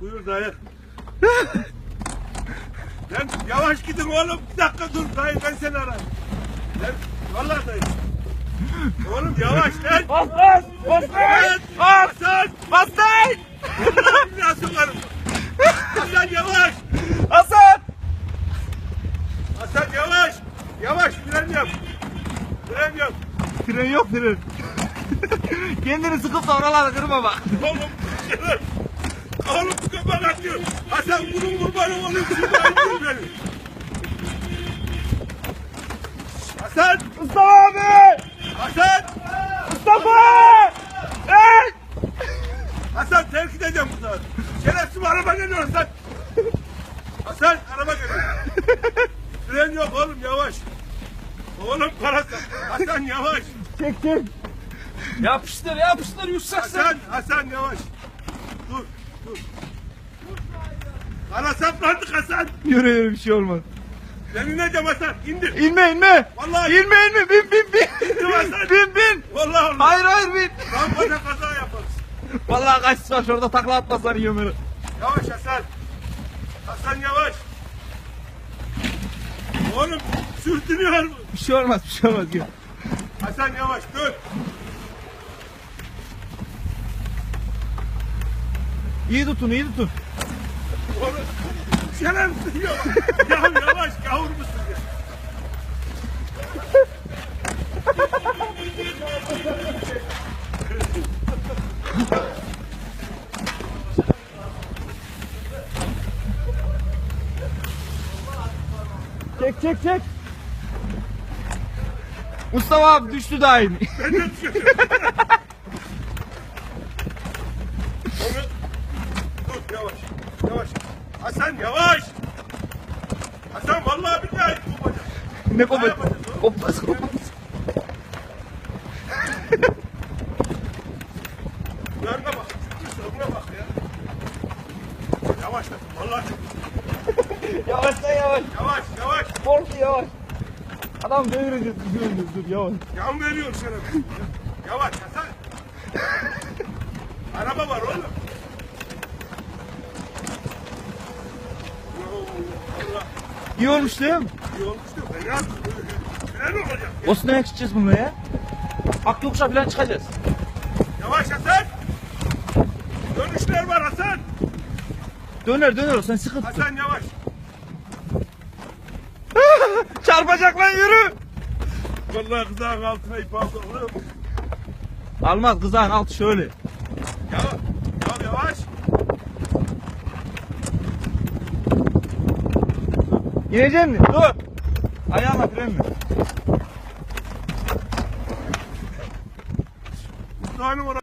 Buyur dayı. Lan yavaş gidin oğlum. Bir dakika dur dayı ben seni arayayım. Lan vallahi dayı. Oğlum yavaş lan. Hasan! Hasan! Hasan! Hasan! Vallahi billahi sokarım. Hasan yavaş. Hasan! Hasan yavaş. Yavaş fren yap. Fren yap. Tren yok tren. Kendini sıkıp da oraları kırma bak. Oğlum kapak atıyor. Hasan bunun kurbanı indir beni. Hasan! Mustafa abi! Hasan! Mustafa! Hey! Hasan terk edeceğim bu sefer. Şerefsiz araba geliyor Hasan. Hasan araba geliyor. Fren yok oğlum yavaş. Oğlum parası. Hasan yavaş. Çek çek. Yapıştır yapıştır yükseksin. Hasan Hasan yavaş. Dur dur. Ana saplandık Hasan. Yürü yürü bir şey olmaz. Ben ineceğim Hasan. İndir. İnme inme. Vallahi İnme inme bin bin bin. İndim Hasan. bin bin. Vallahi olmaz. Hayır hayır bin. Rampada kaza yaparız. Vallahi kaç var şurada takla atmasan yiyorum beni. Yavaş Hasan. Hasan yavaş. Oğlum sürtünüyor mu? Bir şey olmaz bir şey olmaz. Gel. Hasan yavaş dur. İyi tutun iyi tutun. Oğlum şerefsiz ya. Ya yavaş gavur musun ya? Çek çek çek. Mustafa abi düştü daha iyi. Ben de düşüyorum. Dur yavaş. Hasan yavaş. Hasan vallahi billahi kopacak. ne oğlum? Kopmaz kopmaz. Önüne bak. Önüne bak ya. Yavaş lan. Vallahi çok. Yavaş lan yavaş. Yavaş yavaş. Korku yavaş. Adam devirecek dur dur yavaş. Yan veriyor sana. Yavaş Hasan. Araba var oğlum. İyi olmuş değil mi? İyi olmuştu. Fena. Fren olacak. Bosna'ya gideceğiz bununla ya. Akyokuş'a falan çıkacağız. Yavaş Hasan. Dönüşler var Hasan. Döner döner sen sıkı tut. Hasan yavaş. Çarpacak lan yürü. Vallahi kızağın altına ip aldı oğlum. Almaz kızağın altı şöyle. Ya, ya yavaş. İnecek mi? Dur. Ayağına fren mi? Kızağın orası.